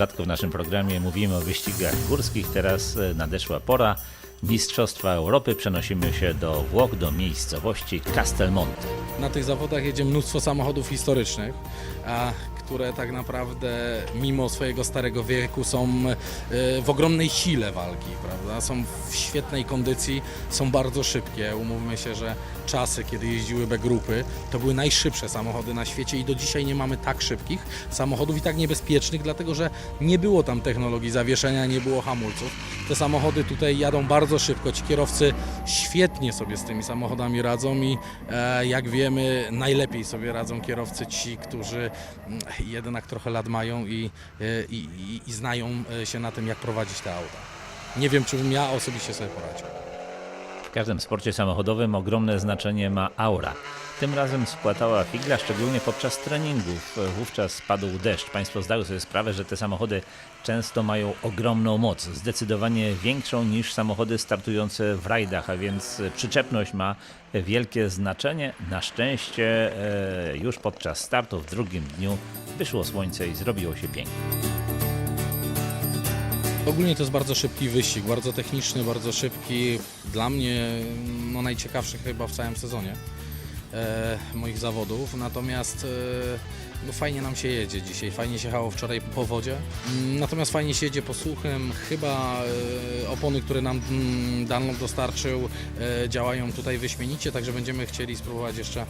rzadko w naszym programie mówimy o wyścigach górskich. Teraz e, nadeszła pora Mistrzostwa Europy. Przenosimy się do Włoch, do miejscowości Castelmonte. Na tych zawodach jedzie mnóstwo samochodów historycznych, a, które tak naprawdę mimo swojego starego wieku są e, w ogromnej sile walki, prawda? Są w świetnej kondycji, są bardzo szybkie. Umówmy się, że czasy, kiedy jeździły B grupy, to były najszybsze samochody na świecie i do dzisiaj nie mamy tak szybkich samochodów i tak niebezpiecznych, dlatego że nie było tam technologii zawieszenia, nie było hamulców. Te samochody tutaj jadą bardzo szybko. Ci kierowcy świetnie sobie z tymi samochodami radzą i e, jak wiemy, najlepiej sobie radzą kierowcy ci, którzy mm, jednak trochę lat mają i, e, i, i, znają e, się na tym, jak prowadzić te auta. Nie wiem, czy bym ja osobiście sobie poradził. W każdym sporcie samochodowym ogromne znaczenie ma aura. Tym razem spłatała figla, szczególnie podczas treningów. Wówczas spadł deszcz. Państwo zdają sobie sprawę, że te samochody często mają ogromną moc, zdecydowanie większą niż samochody startujące w rajdach, a więc przyczepność ma wielkie znaczenie. Na szczęście e, już podczas startu w drugim dniu wyszło słońce i zrobiło się pięknie. Ogólnie to jest bardzo szybki wyścig, bardzo techniczny, bardzo szybki. Dla mnie no, najciekawszy chyba w całym sezonie e, moich zawodów. Natomiast e, no, fajnie nam się jedzie dzisiaj, fajnie się jechało wczoraj po wodzie. Natomiast fajnie się jedzie po suchym. Chyba e, opony, które nam mm, Dunlop dostarczył, e, działają tutaj wyśmienicie, także będziemy chcieli spróbować jeszcze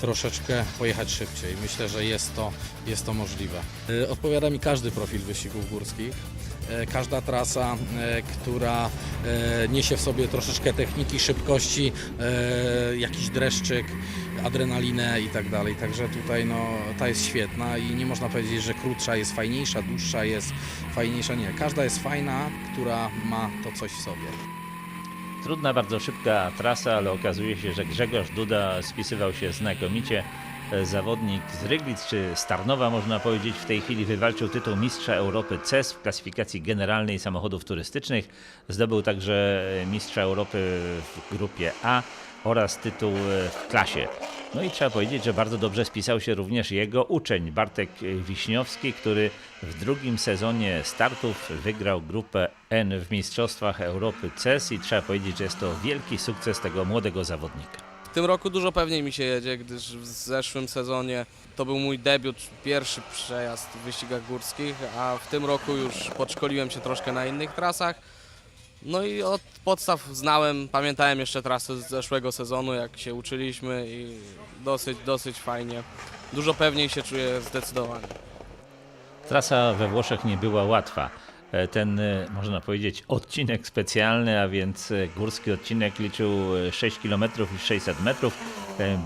troszeczkę pojechać szybciej. Myślę, że jest to, jest to możliwe. E, Odpowiada mi każdy profil wyścigów górskich. E, Każda trasa, e, która e, niesie w sobie troszeczkę techniki, szybkości, jakiś dreszczyk, adrenalinę i tak dalej. Także tutaj no, ta jest świetna i nie można powiedzieć, że krótsza jest fajniejsza, dłuższa jest fajniejsza. Nie, każda jest fajna, która ma to coś w sobie. Trudna, bardzo szybka trasa, ale okazuje się, że Grzegorz Duda spisywał się znakomicie. E, Zawodnik z Ryglic czy Starnowa, można powiedzieć, w tej chwili wywalczył tytuł Mistrza Europy CES w klasyfikacji generalnej samochodów turystycznych. Zdobył także Mistrza Europy w grupie A oraz tytuł e, w klasie. No i trzeba powiedzieć, że bardzo dobrze spisał się również jego uczeń Bartek Wiśniowski, który w drugim sezonie startów wygrał grupę N w Mistrzostwach Europy CES i trzeba powiedzieć, że jest to wielki sukces tego młodego zawodnika. W tym roku dużo pewniej mi się jedzie, gdyż w zeszłym sezonie to był mój debiut, pierwszy przejazd w wyścigach górskich, a w tym roku już podszkoliłem się troszkę na innych trasach. No i od podstaw znałem, pamiętałem jeszcze trasy z zeszłego sezonu, jak się uczyliśmy i dosyć, dosyć fajnie. Dużo pewniej się czuję zdecydowanie. Trasa we Włoszech nie była łatwa. E, Ten, e, można powiedzieć, odcinek specjalny, a więc e, górski odcinek liczył e, 6 km i 600 metrów.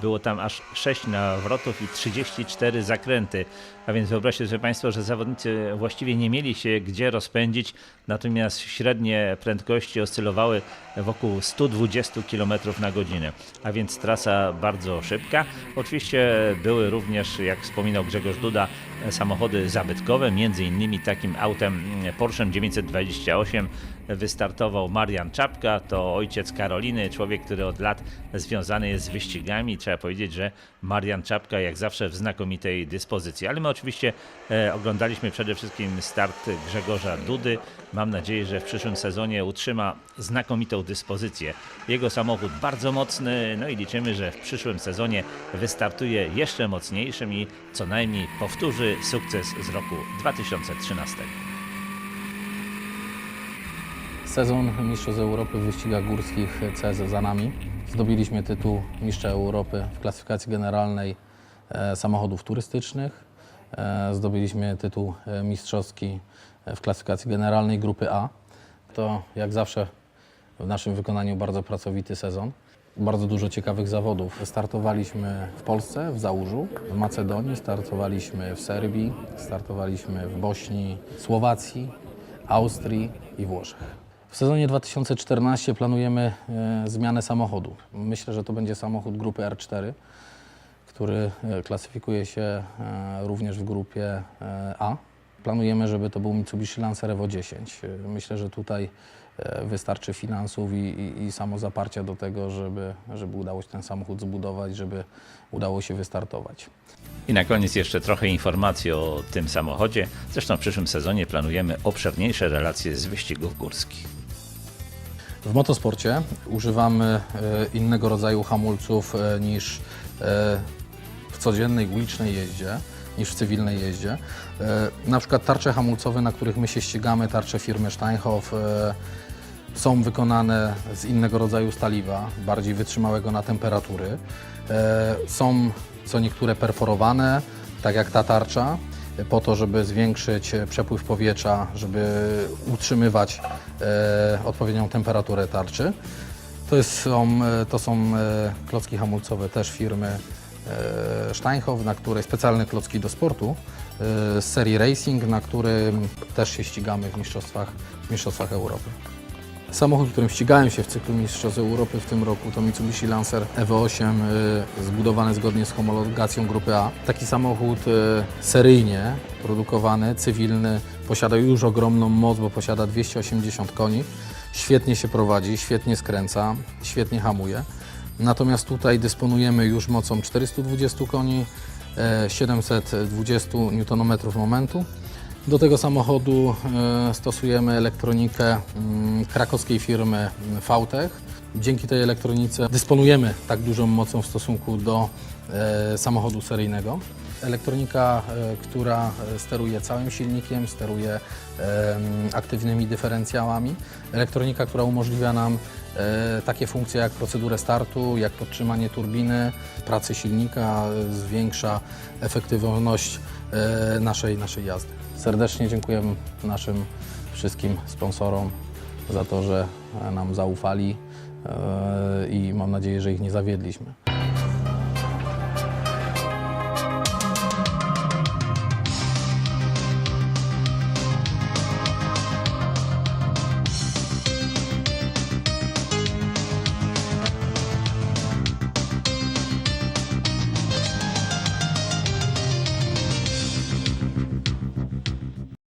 Było tam aż 6 nawrotów i 34 zakręty. A więc wyobraźcie sobie Państwo, że zawodnicy właściwie nie mieli się gdzie rozpędzić, natomiast średnie prędkości oscylowały wokół 120 km na godzinę. A więc trasa bardzo szybka. Oczywiście były również, jak wspominał Grzegorz Duda, samochody zabytkowe, między innymi takim autem mm, Porsche 928 wystartował Marian Czapka, to ojciec Karoliny, człowiek, który od lat związany jest z wyścigami. Trzeba powiedzieć, że Marian Czapka jak zawsze w znakomitej dyspozycji. Ale my oczywiście e, oglądaliśmy przede wszystkim start Grzegorza Dudy. Mam nadzieję, że w przyszłym sezonie utrzyma znakomitą dyspozycję. Jego samochód bardzo mocny, no i liczymy, że w przyszłym sezonie wystartuje jeszcze mocniejszym i co najmniej powtórzy sukces z roku 2013. Sezon Mistrzostw Europy w wyścigach górskich CS za nami. Zdobyliśmy tytuł Mistrza Europy w klasyfikacji generalnej e, samochodów turystycznych. E, Zdobyliśmy tytuł e, mistrzowski w klasyfikacji generalnej grupy A. To jak zawsze w naszym wykonaniu bardzo pracowity sezon. Bardzo dużo ciekawych zawodów. Startowaliśmy w Polsce, w Załużu, w Macedonii, startowaliśmy w Serbii, startowaliśmy w Bośni, Słowacji, Austrii i Włoszech. W sezonie 2014 planujemy e, zmianę samochodu. Myślę, że to będzie samochód grupy R4, który e, klasyfikuje się e, również w grupie A. planujemy, żeby to był Mitsubishi Lancer Evo 10. E, Myślę, że tutaj wystarczy finansów i, i, i samozaparcia do tego, żeby, żeby udało się ten samochód zbudować, żeby udało się wystartować. I na koniec jeszcze trochę informacji o tym samochodzie. Zresztą w przyszłym sezonie planujemy obszerniejsze relacje z wyścigów górskich. W motosporcie używamy e, innego rodzaju hamulców e, niż e, w codziennej ulicznej jeździe, niż w cywilnej jeździe. Na przykład tarcze hamulcowe, na których my się ścigamy, tarcze firmy Steinhoff, są wykonane z innego rodzaju staliwa, bardziej wytrzymałego na temperatury. Są co niektóre perforowane, tak jak ta tarcza, po to, żeby zwiększyć e, przepływ powietrza, żeby utrzymywać e, odpowiednią temperaturę tarczy. To, są, e, to są klocki hamulcowe też firmy Steinhoff, na której specjalne klocki do sportu z serii Racing, na którym też się ścigamy w mistrzostwach, w mistrzostwach Europy. Samochód, którym ścigałem się w cyklu Mistrzostw Europy w tym roku to Mitsubishi Lancer Evo 8 y, zbudowany zgodnie z homologacją grupy A. Taki samochód y, seryjnie produkowany, cywilny, posiada już ogromną moc, bo posiada 280 koni. Świetnie się prowadzi, świetnie skręca, świetnie hamuje. Natomiast tutaj dysponujemy już mocą 420 koni, e, 720 Nm momentu. Do tego samochodu e, stosujemy elektronikę mm, krakowskiej firmy VTech. Dzięki tej elektronice dysponujemy tak dużą mocą w stosunku do e, samochodu seryjnego. Elektronika, e, która steruje całym silnikiem, steruje e, aktywnymi dyferencjałami. Elektronika, która umożliwia nam takie funkcje jak procedurę startu, jak podtrzymanie turbiny, pracy silnika, zwiększa efektywność naszej, naszej jazdy. Serdecznie dziękuję naszym wszystkim sponsorom za to, że nam zaufali e, i mam nadzieję, że ich nie zawiedliśmy.